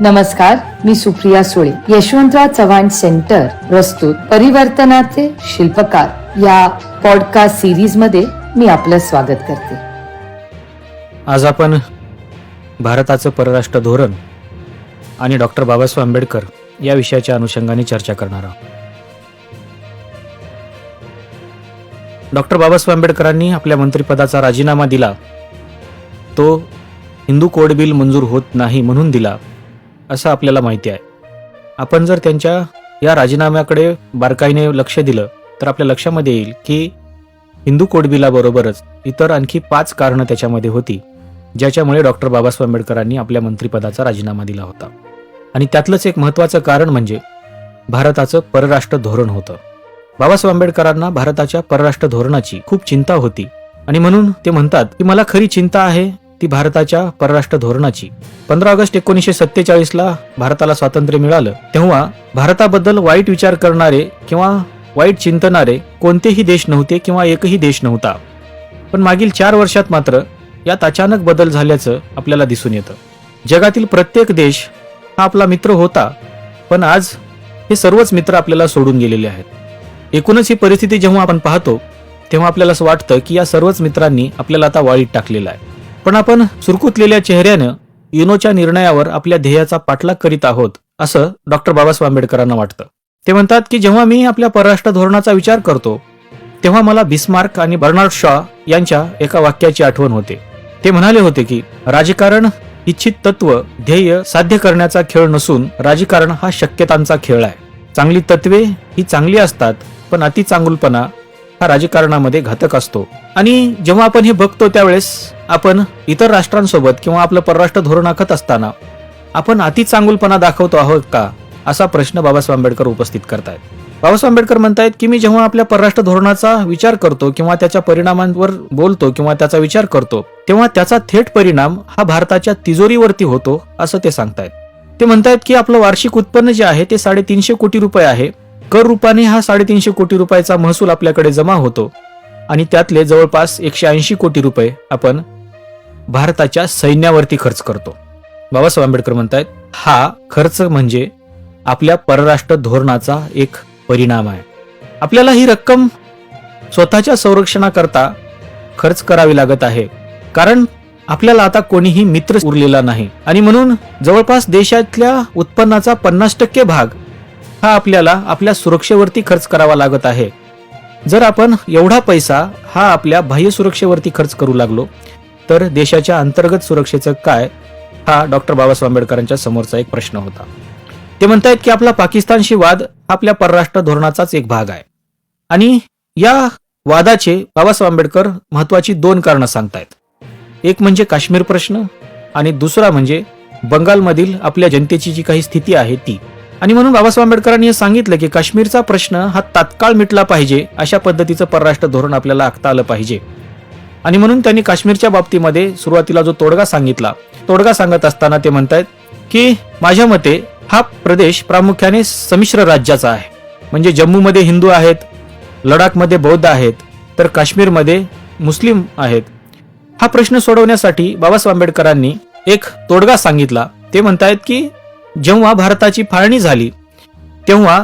नमस्कार मी सुप्रिया सुळे यशवंतराव चव्हाण सेंटर प्रस्तुत परिवर्तनाचे शिल्पकार. या पॉडकास्ट सिरीजमध्ये मी आपलं स्वागत करते. आज आपण भारताचं परराष्ट्र धोरण आणि डॉक्टर बाबासाहेब आंबेडकर या विषयाच्या अनुषंगाने चर्चा करणार आहोत. डॉक्टर बाबासाहेब आंबेडकरांनी आपल्या मंत्रिपदाचा राजीनामा दिला. तो हिंदू कोड बिल मंजूर होत नाही म्हणून दिला. असं आपल्याला माहिती आहे. आपण जर त्यांच्या या राजीनाम्याकडे बारकाईने लक्ष दिलं तर आपल्या लक्षामध्ये येईल की हिंदू कोडबिलाबरोबरच इतर आणखी पाच कारणं त्याच्यामध्ये होती ज्याच्यामुळे डॉक्टर बाबासाहेब आंबेडकरांनी आपल्या मंत्रिपदाचा राजीनामा दिला होता. आणि त्यातलंच एक महत्त्वाचं कारण म्हणजे भारताचं परराष्ट्र धोरण होतं. बाबासाहेब आंबेडकरांना भारताच्या परराष्ट्र धोरणाची खूप चिंता होती आणि म्हणून ते म्हणतात की मला खरी चिंता आहे ती भारताच्या परराष्ट्र धोरणाची. पंधरा ऑगस्ट एकोणीसशे सत्तेचाळीसला भारताला स्वातंत्र्य मिळालं. तेव्हा भारताबद्दल वाईट विचार करणारे किंवा वाईट चिंतणारे कोणतेही देश नव्हते किंवा एकही देश नव्हता. पण मागील चार वर्षात मात्र यात अचानक बदल झाल्याचं आपल्याला दिसून येतं. जगातील प्रत्येक देश हा आपला मित्र होता पण आज हे सर्वच मित्र आपल्याला सोडून गेलेले आहेत. एकूणच ही परिस्थिती जेव्हा आपण पाहतो तेव्हा आपल्याला असं वाटतं की या सर्वच मित्रांनी आपल्याला आता वाळीत टाकलेलं आहे. पण आपण सुरकुतलेल्या चेहऱ्यानं युनोच्या निर्णयावर आपल्या ध्येयाचा पाठलाग करीत आहोत असं डॉक्टर बाबासाहेब आंबेडकरांना वाटतं. ते म्हणतात की जेव्हा मी आपल्या परराष्ट्र धोरणाचा विचार करतो तेव्हा मला बिस्मार्क आणि बर्नार्ड शॉ यांच्या एका वाक्याची आठवण होते. ते म्हणाले होते की राजकारण इच्छित तत्व ध्येय साध्य करण्याचा खेळ नसून राजकारण हा शक्यतांचा खेळ आहे. चांगली तत्वे ही चांगली असतात पण अति चांगुलपणा हा राजकारणामध्ये घातक असतो. आणि जेव्हा आपण हे बघतो त्यावेळेस आपण इतर राष्ट्रांसोबत किंवा आपलं परराष्ट्र धोरण आखत असताना आपण अति चांगुलपणा दाखवतो आहोत का? असा प्रश्न बाबासाहेब आंबेडकर उपस्थित करतायत. बाबासाहेब आंबेडकर म्हणतायत की मी जेव्हा आपल्या परराष्ट्र धोरणाचा विचार करतो किंवा त्याच्या परिणामांवर बोलतो किंवा त्याचा विचार करतो तेव्हा त्याचा थेट परिणाम हा भारताच्या तिजोरीवरती होतो असं ते सांगतायत. ते म्हणतायत की आपलं वार्षिक उत्पन्न जे आहे ते साडेतीनशे कोटी रुपये आहे. कर रूपाने हा साडेतीनशे कोटी रुपयाचा महसूल आपल्याकडे जमा होतो आणि त्यातले जवळपास एकशे ऐंशी कोटी रुपये आपण भारताच्या सैन्यावरती खर्च करतो. बाबासाहेब आंबेडकर म्हणतायत हा खर्च म्हणजे आपल्या परराष्ट्र धोरणाचा एक परिणाम आहे. आपल्याला ही रक्कम स्वतःच्या संरक्षणाकरता खर्च करावी लागत आहे. कारण आपल्याला आता कोणीही मित्र उरलेला नाही. आणि म्हणून जवळपास देशातल्या उत्पन्नाचा पन्नास टक्के भाग हा आपल्याला आपल्या सुरक्षेवरती खर्च करावा लागत आहे. जर आपण एवढा पैसा हा आपल्या बाह्य सुरक्षेवरती खर्च करू लागलो तर देशाच्या अंतर्गत सुरक्षेचं काय? हा डॉक्टर बाबासाहेब आंबेडकरांच्या समोरचा एक प्रश्न होता. ते म्हणतायत की आपला पाकिस्तानशी वाद आपल्या परराष्ट्र धोरणाचाच एक भाग आहे. आणि या वादाचे बाबासाहेब आंबेडकर महत्वाची दोन कारणं सांगतायत. एक म्हणजे काश्मीर प्रश्न आणि दुसरा म्हणजे बंगालमधील आपल्या जनतेची जी काही स्थिती आहे ती. आणि म्हणून बाबासाहेब आंबेडकरांनी सांगितलं की काश्मीरचा प्रश्न हा तात्काळ मिटला पाहिजे अशा पद्धतीचं परराष्ट्र धोरण आपल्याला आखता आलं पाहिजे. आणि म्हणून त्यांनी काश्मीरच्या बाबतीमध्ये सुरुवातीला जो तोडगा सांगितला तोडगा सांगत असताना ते म्हणतायत की माझ्या मते हा प्रदेश प्रामुख्याने संमिश्र राज्याचा आहे. म्हणजे जम्मूमध्ये हिंदू आहेत लडाखमध्ये बौद्ध आहेत तर काश्मीरमध्ये मुस्लिम आहेत. हा प्रश्न सोडवण्यासाठी बाबासाहेब आंबेडकरांनी एक तोडगा सांगितला. ते म्हणतायत की जेव्हा भारताची फाळणी झाली तेव्हा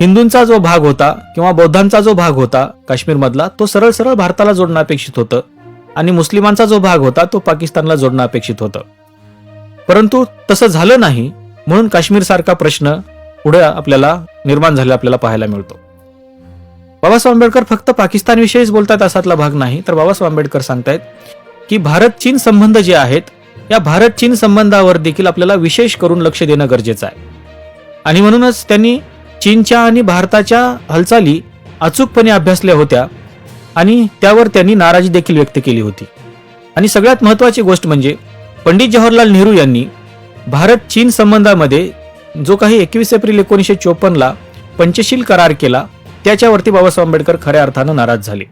हिंदूंचा जो भाग होता किंवा बौद्धांचा जो भाग होता काश्मीरमधला तो सरळ सरळ भारताला जोडणं अपेक्षित होतं आणि मुस्लिमांचा जो भाग होता तो पाकिस्तानला जोडणं अपेक्षित होतं. परंतु तसं झालं नाही म्हणून काश्मीर सारखा प्रश्न पुढे आपल्याला निर्माण झालेला आपल्याला पाहायला मिळतो. बाबासाहेब आंबेडकर फक्त पाकिस्तानविषयीच बोलतात असातला भाग नाही तर बाबासाहेब आंबेडकर सांगतायत की भारत चीन संबंध जे आहेत या भारत चीन संबंधावर देखील आपल्याला विशेष करून लक्ष देणं गरजेचं आहे. आणि म्हणूनच त्यांनी चीनच्या आणि भारताच्या हालचाली अचूकपणे अभ्यासल्या होत्या आणि त्यावर त्यांनी नाराजी देखील व्यक्त केली होती. आणि सगळ्यात महत्वाची गोष्ट म्हणजे पंडित जवाहरलाल नेहरू यांनी भारत चीन संबंधामध्ये जो काही एकवीस एप्रिल एकोणीसशे चोपन्नला पंचशील करार केला त्याच्यावरती बाबासाहेब आंबेडकर खऱ्या अर्थानं नाराज झाले.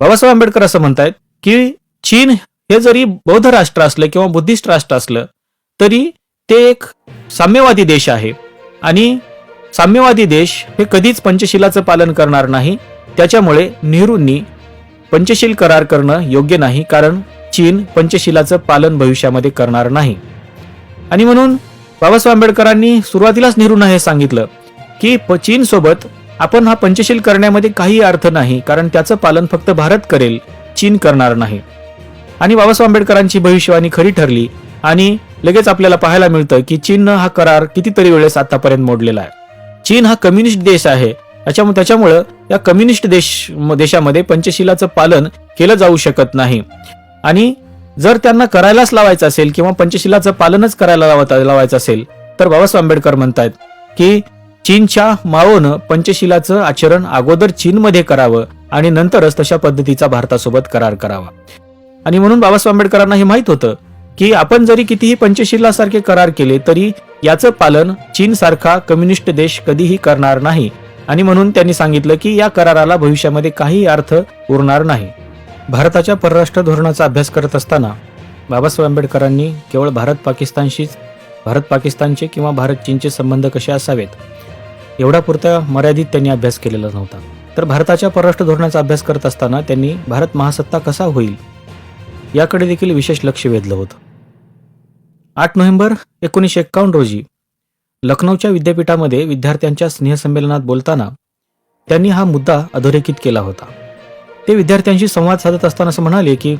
बाबासाहेब आंबेडकर असं म्हणतायत की चीन हे जरी बौद्ध राष्ट्र असलं किंवा बुद्धिस्ट राष्ट्र असलं तरी ते एक साम्यवादी देश आहे. आणि साम्यवादी देश हे कधीच पंचशिलाचं पालन करणार नाही. त्याच्यामुळे नेहरूंनी पंचशील करार करणं योग्य नाही कारण चीन पंचशिलाचं पालन भविष्यामध्ये करणार नाही. आणि म्हणून बाबासाहेब आंबेडकरांनी सुरुवातीलाच नेहरूंना हे सांगितलं की चीन सोबत आपण हा पंचशील करण्यामध्ये काही अर्थ नाही कारण त्याचं पालन फक्त भारत करेल चीन करणार नाही. आणि बाबासाहेब आंबेडकरांची भविष्यवाणी खरी ठरली आणि लगेच आपल्याला पाहायला मिळतं की चीननं हा करार कितीतरी वेळेस आतापर्यंत मोडलेला आहे. चीन हा कम्युनिस्ट देश आहे. त्याच्यामुळे त्याच्यामुळं या कम्युनिस्ट देश देशामध्ये पंचशिलाचं पालन केलं जाऊ शकत नाही. आणि जर त्यांना करायलाच लावायचं असेल किंवा पंचशिलाचं पालनच करायला लावता लावायचं असेल तर बाबासाहेब आंबेडकर म्हणतायत की चीनच्या माओनं पंचशिलाचं आचरण अगोदर चीनमध्ये करावं आणि नंतरच तशा पद्धतीचा भारतासोबत करार करावा. आणि म्हणून बाबासाहेब आंबेडकरांना हे माहीत होतं की आपण जरी कितीही पंचशिलासारखे करार केले तरी याचं पालन चीन सारखा कम्युनिस्ट देश कधीही करणार नाही. आणि म्हणून त्यांनी सांगितलं की या कराराला भविष्यामध्ये काही अर्थ उरणार नाही. भारताच्या परराष्ट्र धोरणाचा अभ्यास करत असताना बाबासाहेब आंबेडकरांनी केवळ भारत पाकिस्तानशीच भारत पाकिस्तानचे किंवा भारत चीनचे संबंध कसे असावेत एवढा पुरता मर्यादित त्यांनी अभ्यास केलेला नव्हता. तर भारताच्या परराष्ट्र धोरणाचा अभ्यास करत असताना त्यांनी भारत महासत्ता कसा होईल याकडे देखील विशेष लक्ष वेधलं होतं. आठ नोव्हेंबर एकोणीसशे एक्कावन्न रोजी लखनौच्या विद्यापीठामध्ये विद्यार्थ्यांच्या स्नेहसंमेलनात बोलताना त्यांनी हा मुद्दा अधोरेखित केला होता. ते विद्यार्थ्यांशी संवाद साधत असताना असं म्हणाले की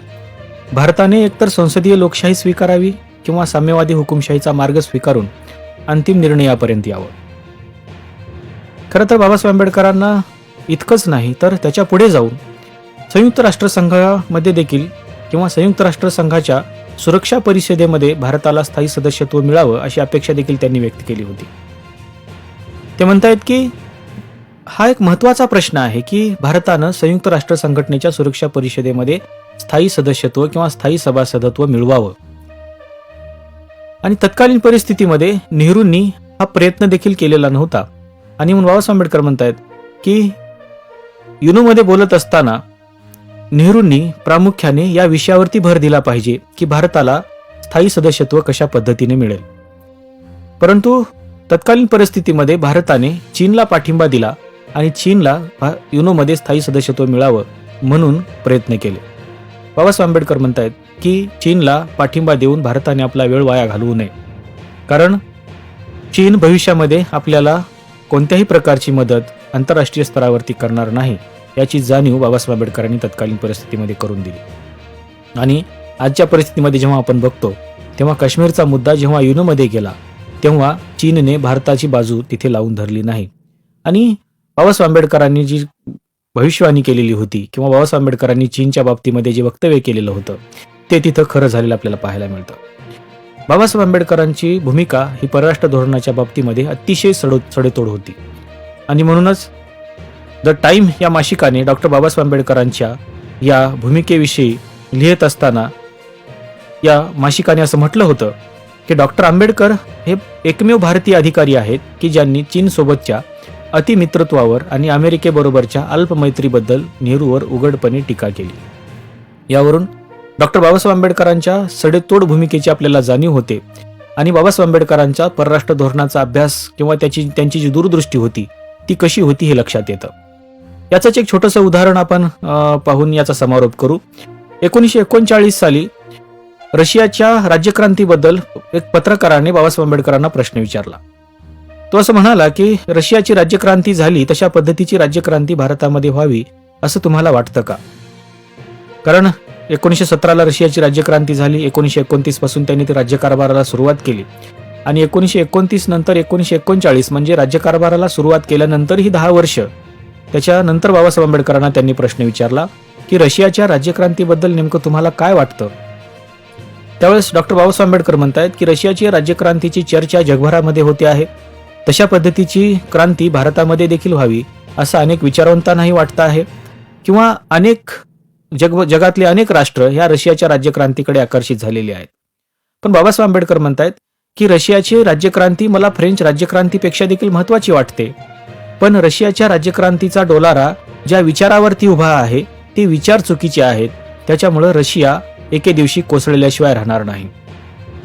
भारताने एकतर संसदीय लोकशाही स्वीकारावी किंवा साम्यवादी हुकुमशाहीचा मार्ग स्वीकारून अंतिम निर्णयापर्यंत यावं. खरं तर बाबासाहेब आंबेडकरांना इतकंच नाही तर त्याच्या पुढे जाऊन संयुक्त राष्ट्रसंघामध्ये देखील किंवा संयुक्त राष्ट्रसंघाच्या सुरक्षा परिषदेमध्ये भारताला स्थायी सदस्यत्व मिळावं अशी अपेक्षा देखील त्यांनी व्यक्त केली होती. ते म्हणतायत की हा एक महत्त्वाचा प्रश्न आहे की भारतानं संयुक्त राष्ट्र संघटनेच्या सुरक्षा परिषदेमध्ये स्थायी सदस्यत्व किंवा स्थायी सभासदत्व मिळवावं. आणि तत्कालीन परिस्थितीमध्ये नेहरूंनी हा प्रयत्न देखील केलेला नव्हता. आणि म्हणून बाबासाहेब आंबेडकर म्हणतायत की युनोमध्ये बोलत असताना नेहरूंनी प्रामुख्याने या विषयावरती भर दिला पाहिजे की भारताला स्थायी सदस्यत्व कशा पद्धतीने मिळेल. परंतु तत्कालीन परिस्थितीमध्ये भारताने चीनला पाठिंबा दिला आणि चीनला भा- युनोमध्ये स्थायी सदस्यत्व मिळावं म्हणून प्रयत्न केले. बाबासाहेब आंबेडकर म्हणतायत की चीनला पाठिंबा देऊन भारताने आपला वेळ वाया घालवू नये. कारण चीन भविष्यामध्ये आपल्याला कोणत्याही प्रकारची मदत आंतरराष्ट्रीय स्तरावरती करणार नाही. याची जाणीव बाबासाहेब आंबेडकरांनी तत्कालीन परिस्थितीमध्ये करून दिली. आणि आजच्या परिस्थितीमध्ये जेव्हा आपण बघतो तेव्हा काश्मीरचा मुद्दा जेव्हा युनोमध्ये गेला तेव्हा चीनने भारताची बाजू तिथे लावून धरली नाही. आणि बाबासाहेब आंबेडकरांनी जी भविष्यवाणी केलेली होती किंवा बाबासाहेब आंबेडकरांनी चीनच्या बाबतीमध्ये जे वक्तव्य केलेलं होतं ते तिथं खरं झालेलं आपल्याला पाहायला मिळतं. बाबासाहेब आंबेडकरांची भूमिका ही परराष्ट्र धोरणाच्या बाबतीमध्ये अतिशय सडो सडेतोड होती. आणि म्हणूनच द टाईम या मासिकाने डॉक्टर बाबासाहेब आंबेडकरांच्या या भूमिकेविषयी लिहित असताना या मासिकाने असं म्हटलं होतं की डॉक्टर आंबेडकर हे एकमेव भारतीय अधिकारी आहेत की ज्यांनी चीनसोबतच्या अतिमित्रत्वावर आणि अमेरिकेबरोबरच्या अल्पमैत्रीबद्दल नेहरूवर उघडपणे टीका केली. यावरून डॉक्टर बाबासाहेब आंबेडकरांच्या सडेतोड भूमिकेची आपल्याला जाणीव होते आणि बाबासाहेब आंबेडकरांच्या परराष्ट्र धोरणाचा अभ्यास किंवा त्याची त्यांची जी दूरदृष्टी होती ती कशी होती हे लक्षात येतं. याचंच एक छोटंसं उदाहरण आपण पाहून याचा समारोप करू. एकोणीसशे एकोणचाळीस साली रशियाच्या राज्यक्रांतीबद्दल एक पत्रकाराने बाबासाहेब आंबेडकरांना प्रश्न विचारला. तो असं म्हणाला की रशियाची राज्यक्रांती झाली तशा पद्धतीची राज्यक्रांती भारतामध्ये व्हावी असं तुम्हाला वाटतं का? कारण एकोणीसशे सतराला रशियाची राज्यक्रांती झाली एकोणीसशे एकोणतीसपासून त्यांनी ते राज्यकारभाराला सुरुवात केली. आणि एकोणीसशे एकोणतीस नंतर एकोणीसशे एकोणचाळीस म्हणजे राज्यकारभाराला सुरुवात केल्यानंतर ही दहा वर्ष त्याच्यानंतर बाबासाहेब आंबेडकरांना त्यांनी प्रश्न विचारला की रशियाच्या राज्यक्रांतीबद्दल नेमकं तुम्हाला काय वाटतं? त्यावेळेस डॉक्टर बाबासाहेब आंबेडकर म्हणतायत की रशियाची राज्यक्रांतीची चर्चा जगभरामध्ये होते आहे. तशा पद्धतीची क्रांती भारतामध्ये देखील व्हावी असं अनेक विचारवंतांनाही वाटतं आहे. किंवा अनेक जग जगातले अनेक राष्ट्र ह्या रशियाच्या राज्यक्रांतीकडे आकर्षित झालेले आहेत. पण बाबासाहेब आंबेडकर म्हणतायत की रशियाची राज्यक्रांती मला फ्रेंच राज्यक्रांतीपेक्षा देखील महत्वाची वाटते. पण रशियाच्या राज्यक्रांतीचा डोलारा ज्या विचारावरती उभा आहे ते विचार चुकीचे आहेत. त्याच्यामुळं रशिया एके दिवशी कोसळल्याशिवाय राहणार नाही.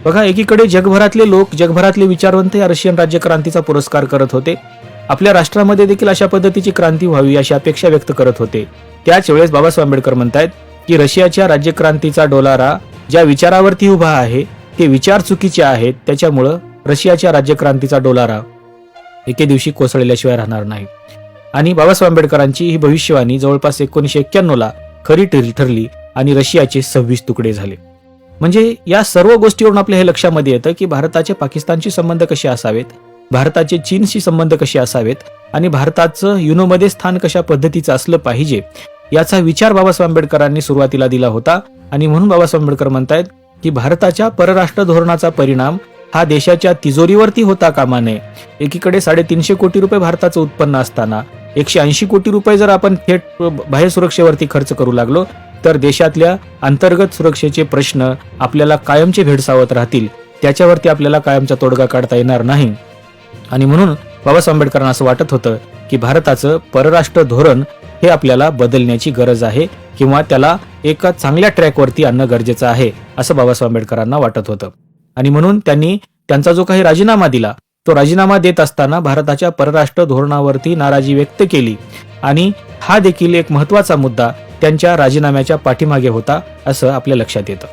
बघा एकीकडे जगभरातले लोक जगभरातले विचारवंत या रशियन राज्यक्रांतीचा पुरस्कार करत होते. आपल्या राष्ट्रामध्ये देखील अशा पद्धतीची क्रांती व्हावी अशी अपेक्षा व्यक्त करत होते. त्याच वेळेस बाबासाहेब आंबेडकर म्हणतायत की रशियाच्या राज्यक्रांतीचा डोलारा ज्या विचारावरती उभा आहे ते विचार चुकीचे आहेत. त्याच्यामुळं रशियाच्या राज्यक्रांतीचा डोलारा एके दिवशी कोसळल्याशिवाय राहणार नाही. आणि बाबासाहेब आंबेडकरांची ही भविष्यवाणी जवळपास एकोणीसशे एक्क्याण्णवला खरी ठरली आणि रशियाचे सव्वीस तुकडे झाले. म्हणजे या सर्व गोष्टीवरून आपल्या हे लक्षामध्ये येतं की भारताचे पाकिस्तानशी संबंध कसे असावेत भारताचे चीनशी संबंध कसे असावेत आणि भारताचं युनोमध्ये स्थान कशा पद्धतीचं असलं पाहिजे याचा विचार बाबासाहेब आंबेडकरांनी सुरुवातीला दिला होता. आणि म्हणून बाबासाहेब आंबेडकर म्हणतायत की भारताच्या परराष्ट्र धोरणाचा परिणाम हा देशाच्या तिजोरीवरती होता कामा नये एकीकडे साडेतीनशे कोटी रुपये भारताचं उत्पन्न असताना एकशे ऐंशी कोटी रुपये जर आपण थेट बाह्य सुरक्षेवरती खर्च करू लागलो तर देशातल्या अंतर्गत सुरक्षेचे प्रश्न आपल्याला कायमचे भेडसावत राहतील. त्याच्यावरती आपल्याला कायमचा तोडगा काढता येणार नाही. आणि म्हणून बाबासाहेब आंबेडकरांना असं वाटत होतं की भारताचं परराष्ट्र धोरण हे आपल्याला बदलण्याची गरज आहे किंवा त्याला एका चांगल्या ट्रॅकवरती आणणं गरजेचं आहे असं बाबासाहेब आंबेडकरांना वाटत होतं. आणि म्हणून त्यांनी त्यांचा जो काही राजीनामा दिला तो राजीनामा देत असताना भारताच्या परराष्ट्र धोरणावरती नाराजी व्यक्त केली. आणि हा देखील एक महत्त्वाचा मुद्दा त्यांच्या राजीनाम्याच्या पाठीमागे होता असं आपल्या लक्षात येतं.